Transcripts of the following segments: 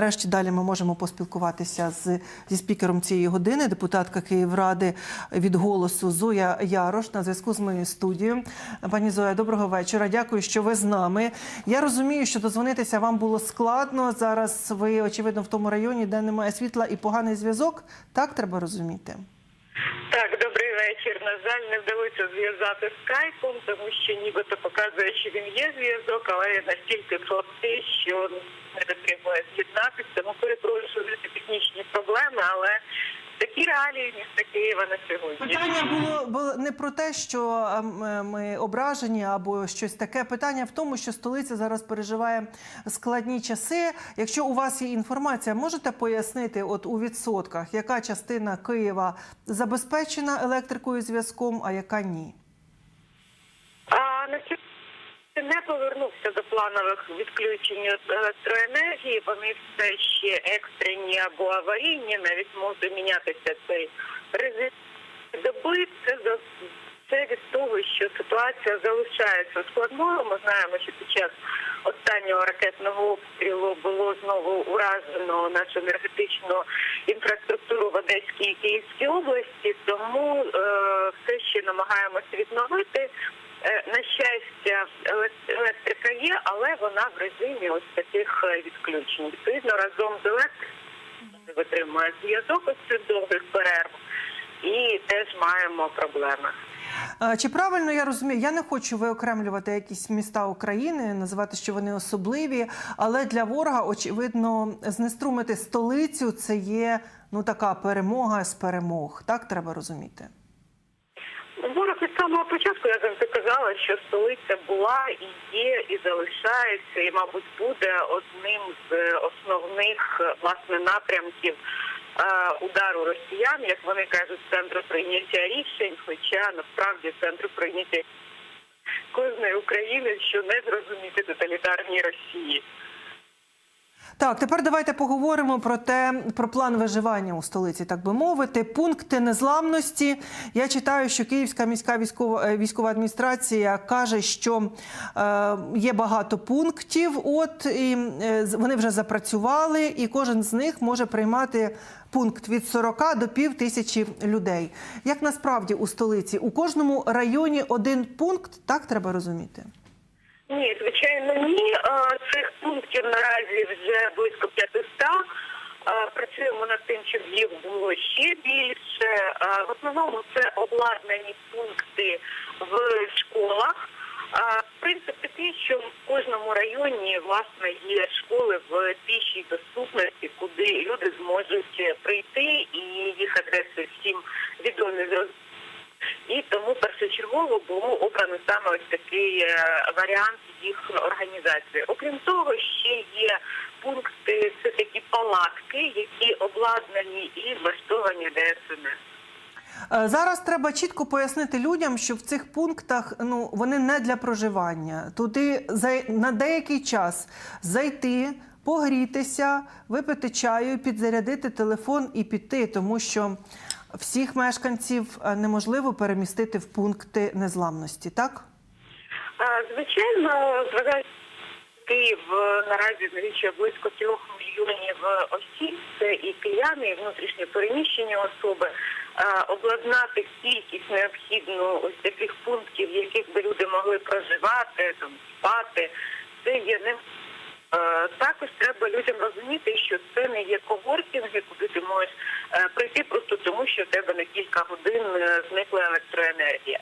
нарешті далі ми можемо поспілкуватися з зі спікером цієї години, депутатка Київради від голосу Зоя Ярош на зв'язку з моєю студією. Пані Зоя, доброго вечора. Дякую, що ви з нами. Я розумію, що дозвонитися вам було складно. Зараз ви очевидно в тому районі, де немає світла і поганий зв'язок. Так треба розуміти. Так, добрий вечір. На жаль, не вдалося зв'язати скайпом, тому що нібито показує, що він є зв'язок, але настільки слабкий, що не дотримує з'єднатися. Тому перепрошую за технічні проблеми, але такі реалії міста Києва на сьогодні. Питання було, було не про те, що ем, е, ми ображені або щось таке. Питання в тому, що столиця зараз переживає складні часи. Якщо у вас є інформація, можете пояснити, от у відсотках, яка частина Києва забезпечена електрикою зв'язком, а яка ні? А на сьогодні не повернувся до планових відключень електроенергії. Вони все ще екстрені або аварійні, навіть може мінятися цей режим доби. Це за це від того, що ситуація залишається складною. Ми знаємо, що під час останнього ракетного обстрілу було знову уражено нашу енергетичну інфраструктуру в Одеській і Київській області. Тому е, все ще намагаємося відновити. Е, На щастя, еле- електрика є, але вона в режимі ось таких е, відключень. Відповідно, разом з електрикою витримує зв'язок ось цих довгих перерв, і теж маємо проблеми. Чи правильно я розумію? Я не хочу виокремлювати якісь міста України, називати, що вони особливі, але для ворога, очевидно, знеструмити столицю це є ну така перемога з перемог. Так треба розуміти. Від самого початку я завжди казала, що столиця була і є, і залишається, і, мабуть, буде одним з е, основних е, власне напрямків е, удару росіян, як вони кажуть, центру прийняття рішень, хоча насправді центру прийняття кожної України, що не зрозуміти тоталітарній Росії. Так, тепер давайте поговоримо про те, про план виживання у столиці, так би мовити. Пункти незламності. Я читаю, що Київська міська військова е, військова адміністрація каже, що е, є багато пунктів. От і е, вони вже запрацювали, і кожен з них може приймати пункт від 40 до пів тисячі людей. Як насправді у столиці у кожному районі один пункт, так треба розуміти. Ні, звичайно, ні. Цих пунктів наразі вже близько 500. Е, Працюємо над тим, щоб їх було ще більше. В основному це обладнані пункти в школах. Е, Принцип такий, що в кожному районі власне є школи в пішій доступності, куди люди зможуть прийти, і їх адреси всім відомі. І тому першочергово було обрано саме ось такий е, варіант їх організації. Окрім того, ще є пункти, це такі палатки, які обладнані і влаштовані ДСНС. Е, Зараз треба чітко пояснити людям, що в цих пунктах ну вони не для проживання. Туди на деякий час зайти, погрітися, випити чаю, підзарядити телефон і піти, тому що всіх мешканців е, неможливо перемістити в пункти незламності. Так Звичайно, зважаючи Київ наразі налічує близько трьох мільйонів осіб, це і кияни, і внутрішньо переміщені особи. Обладнати кількість необхідну ось таких пунктів, в яких би люди могли проживати, там спати, це є не Також треба людям розуміти, що це не є коворкінги, куди ти можеш е, прийти просто тому, що в тебе на кілька годин е, зникла електроенергія.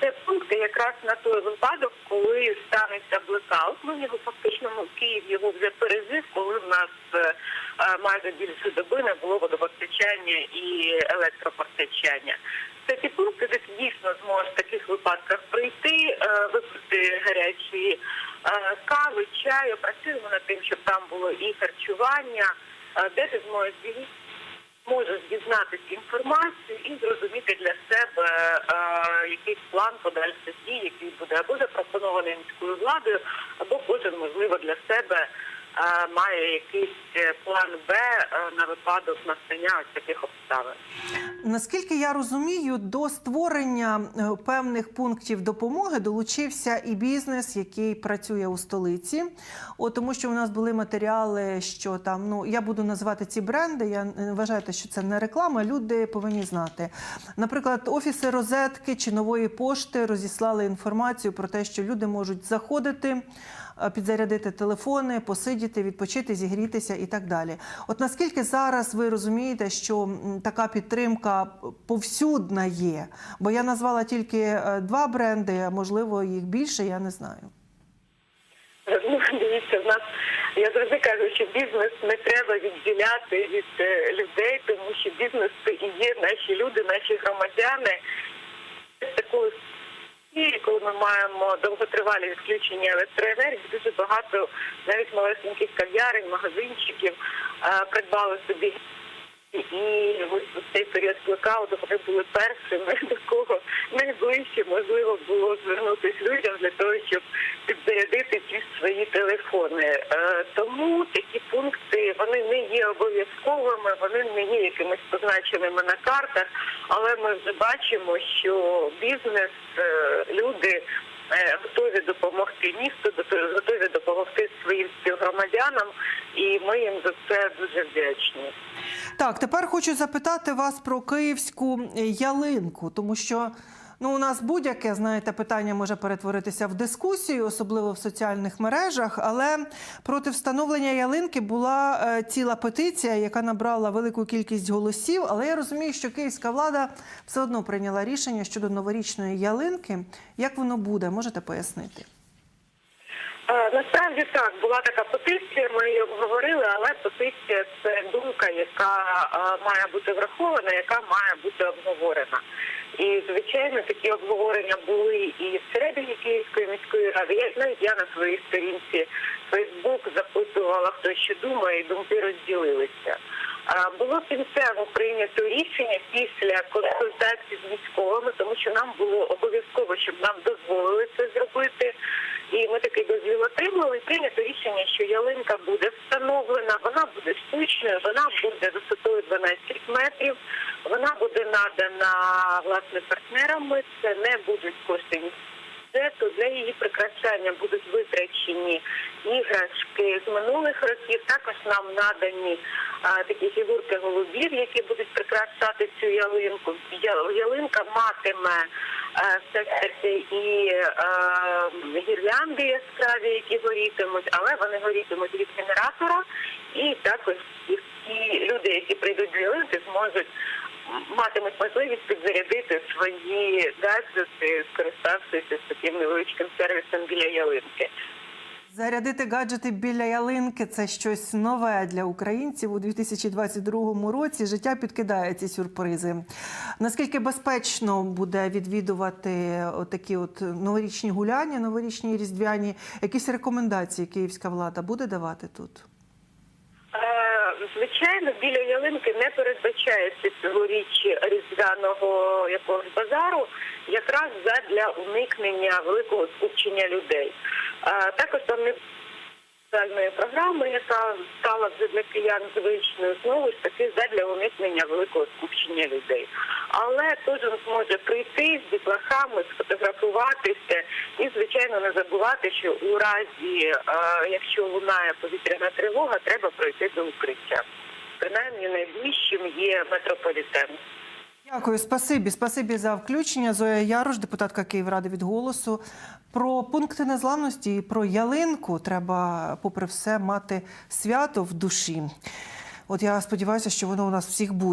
Це пункти якраз на той випадок, коли станеться блекаут. Ну його фактично ну, Київ його вже пережив, коли в нас е, е, майже більше доби не було водопостачання і електропостачання. Це ті пункти, де ти дійсно зможеш в таких випадках прийти, е, випити гарячі е, кави, чаю. Працюємо над тим, щоб там було і харчування, де ти зможеш можеш дізнатися інформацію і зрозуміти для себе якийсь план подальших дій, який буде або запропонований міською владою, або кожен можливо для себе має якийсь е, план Б е, на випадок настання ось таких обставин. Наскільки я розумію, до створення е, певних пунктів допомоги долучився і бізнес, який працює у столиці. От, тому що у нас були матеріали, що там, ну я буду називати ці бренди. Я не вважаю, що це не реклама. Люди повинні знати. Наприклад, офіси розетки чи нової пошти розіслали інформацію про те, що люди можуть заходити. Е, Підзарядити телефони, посидіти, відпочити, зігрітися і так далі. От наскільки зараз ви розумієте, що така підтримка повсюдна є? Бо я назвала тільки е, два бренди, а можливо їх більше, я не знаю. Ну, дивіться, в нас я завжди кажу, що бізнес не треба відділяти від е, людей, тому що бізнес це і є наші люди, наші громадяни. Такою ми маємо довготривалі відключення електроенергії, дуже багато навіть малесеньких кав'ярень, магазинчиків е, придбали собі. І ось у цей період блекауту вони були першими, до кого найближче можливо було звернутися людям для того, щоб підзарядити ті свої телефони. Е, тому такі пункти вони не є обов'язковими, вони не є якимись позначеними на картах, але ми вже бачимо, що бізнес, співгромадянам, і ми їм за це дуже вдячні. Так, тепер хочу запитати вас про київську ялинку, тому що ну, у нас будь-яке знаєте, питання може перетворитися в дискусію, особливо в соціальних мережах. Але проти встановлення ялинки була е, ціла петиція, яка набрала велику кількість голосів. Але я розумію, що київська влада все одно прийняла рішення щодо новорічної ялинки. Як воно буде, можете пояснити? Насправді так була така петиція. Ми її обговорили, але петиція це думка, яка має бути врахована, яка має бути обговорена. І звичайно, такі обговорення були і всередині Київської міської ради. Я навіть я на своїй сторінці Фейсбук запитувала, хто що думає, і думки розділилися. Було кінцево прийнято рішення після консультацій з військовими, тому що нам було обов'язково, щоб нам дозволили це зробити. І ми такий дозвіл отримали. І прийнято рішення, що ялинка буде встановлена, вона буде штучною, вона буде висотою 12 метрів, вона буде надана власне партнерами. Це не будуть кошти бюджету. Для її прикрашання будуть витрачені іграшки з минулих років. Також нам надані а, такі фігурки голубів, які будуть прикрашати цю ялинку. Ялинка матиме все ж таки і гірлянди яскраві, які горітимуть, але вони горітимуть від генератора, і також ті люди, які прийдуть до ялинки, зможуть матимуть можливість підзарядити свої гаджети, скориставшись таким невеличким сервісом біля ялинки. Зарядити гаджети біля ялинки це щось нове для українців у 2022 році. Життя підкидає ці сюрпризи. Наскільки безпечно буде відвідувати такі от новорічні гуляння, новорічні різдвяні? Якісь рекомендації київська влада буде давати тут? Е, Звичайно, біля ялинки не передбачається цьогоріч різдвяного якогось базару, якраз задля уникнення великого скупчення людей. Також там не спеціальної програми, яка стала для киян звичною, знову ж таки задля уникнення великого скупчення людей. Але кожен зможе прийти з дітлахами, сфотографуватися і, звичайно, не забувати, що у разі, якщо лунає повітряна тривога, треба пройти до укриття. Принаймні найближчим є метрополітен. Дякую, спасибі. Спасибі за включення. Зоя Ярош, депутатка Київради від голосу. Про пункти незламності і про ялинку треба, попри все, мати свято в душі. От я сподіваюся, що воно у нас всіх буде.